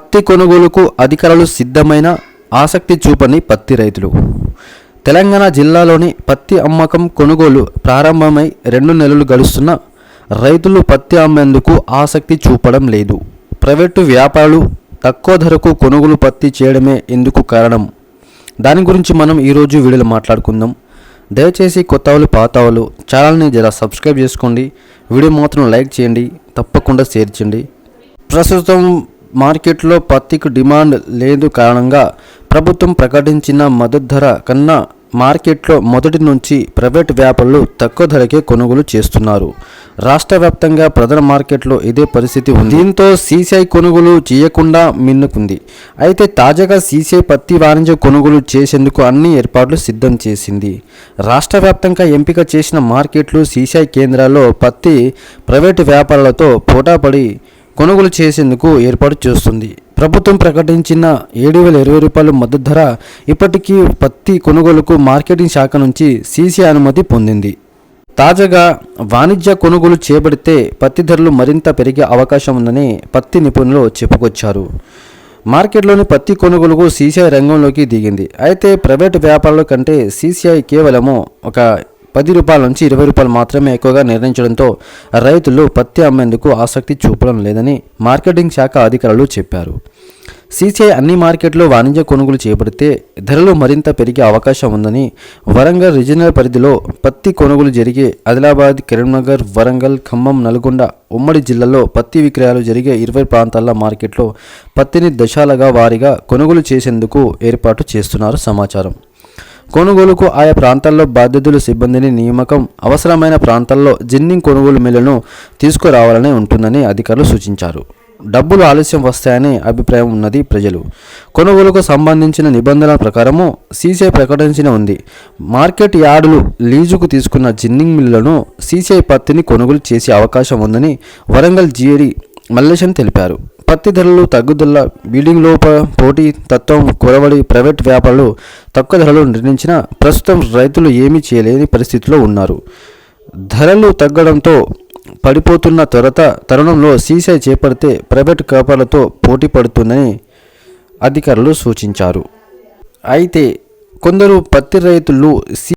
పత్తి కొనుగోలుకు అధికారులు సిద్ధమైన ఆసక్తి చూపని పత్తి రైతులు. తెలంగాణ జిల్లాలోని పత్తి అమ్మకం కొనుగోలు ప్రారంభమై రెండు నెలలు గడుస్తున్న రైతులు పత్తి అమ్మేందుకు ఆసక్తి చూపడం లేదు. ప్రైవేటు వ్యాపారులు తక్కువ ధరకు కొనుగోలు పత్తి చేయడమే ఎందుకు కారణం. దాని గురించి మనం ఈరోజు వీడియోలో మాట్లాడుకుందాం. దయచేసి కొత్త వాళ్ళు పాత వాళ్ళు ఛానల్ని జర సబ్స్క్రైబ్ చేసుకోండి. వీడియో మాత్రం లైక్ చేయండి. తప్పకుండా షేర్ చేయండి. ప్రస్తుతం మార్కెట్లో పత్తికి డిమాండ్ లేదు కారణంగా ప్రభుత్వం ప్రకటించిన మద్దతు ధర కన్నా మార్కెట్లో మొదటి నుంచి ప్రైవేట్ వ్యాపారులు తక్కువ ధరకే కొనుగోలు చేస్తున్నారు. రాష్ట్ర వ్యాప్తంగా ప్రధాన మార్కెట్లో ఇదే పరిస్థితి ఉంది. దీంతో సీసీఐ కొనుగోలు చేయకుండా మిన్నుకుంది. అయితే తాజాగా సీసీఐ పత్తి వాణిజ్య కొనుగోలు చేసేందుకు అన్ని ఏర్పాట్లు సిద్ధం చేసింది. రాష్ట్ర వ్యాప్తంగా ఎంపిక చేసిన మార్కెట్లు సీసీఐ కేంద్రాల్లో పత్తి ప్రైవేటు వ్యాపారులతో పోటాపడి కొనుగోలు చేసేందుకు ఏర్పాటు చేస్తుంది. ప్రభుత్వం ప్రకటించిన ఏడు వేల ఇరవై రూపాయల మద్దతు ధర ఇప్పటికీ పత్తి కొనుగోలుకు మార్కెటింగ్ శాఖ నుంచి సీసీ అనుమతి పొందింది. తాజాగా వాణిజ్య కొనుగోలు చేపడితే పత్తి ధరలు మరింత పెరిగే అవకాశం ఉందని పత్తి నిపుణులు చెప్పుకొచ్చారు. మార్కెట్లోని పత్తి కొనుగోలుకు సీసీఐ రంగంలోకి దిగింది. అయితే ప్రైవేటు వ్యాపారుల కంటే సీసీఐ కేవలము ఒక పది రూపాయల నుంచి ఇరవై రూపాయలు మాత్రమే ఎక్కువగా నిర్ణయించడంతో రైతులు పత్తి అమ్మేందుకు ఆసక్తి చూపడం లేదని మార్కెటింగ్ శాఖ అధికారులు చెప్పారు. సీసీఐ అన్ని మార్కెట్లో వాణిజ్య కొనుగోలు చేపడితే ధరలు మరింత పెరిగే అవకాశం ఉందని వరంగల్ రీజనల్ పరిధిలో పత్తి కొనుగోలు జరిగే ఆదిలాబాద్ కరీంనగర్ వరంగల్ ఖమ్మం నల్గొండ ఉమ్మడి జిల్లాలో పత్తి విక్రయాలు జరిగే ఇరవై ప్రాంతాల మార్కెట్లో పత్తిని దశాలుగా వారీగా కొనుగోలు చేసేందుకు ఏర్పాటు చేస్తున్నారు సమాచారం. కొనుగోలుకు ఆయా ప్రాంతాల్లో బాధ్యతలు సిబ్బందిని నియామకం అవసరమైన ప్రాంతాల్లో జిన్నింగ్ కొనుగోలు మిల్లును తీసుకురావాలని ఉంటుందని అధికారులు సూచించారు. డబ్బులు ఆలస్యం వస్తాయనే అభిప్రాయం ఉన్నది ప్రజలు. కొనుగోలుకు సంబంధించిన నిబంధనల ప్రకారము సీసీఐ ప్రకటించిన ఉంది. మార్కెట్ యార్డులు లీజుకు తీసుకున్న జిన్నింగ్ మిల్లులను సీసీఐ పత్తిని కొనుగోలు చేసే అవకాశం ఉందని వరంగల్ జీఏడి మల్లేశన్ తెలిపారు. పత్తి ధరలు తగ్గుదల బిల్డింగ్ లోప పోటీ తత్వం కొరవడి ప్రైవేట్ వ్యాపారులు తక్కువ ధరలు నిర్ణయించిన ప్రస్తుతం రైతులు ఏమీ చేయలేని పరిస్థితిలో ఉన్నారు. ధరలు తగ్గడంతో పడిపోతున్న త్వరత తరుణంలో సీసీఐ చేపడితే ప్రైవేట్ వ్యాపారులతో పోటీ పడుతుందని అధికారులు సూచించారు. అయితే కొందరు పత్తి రైతులు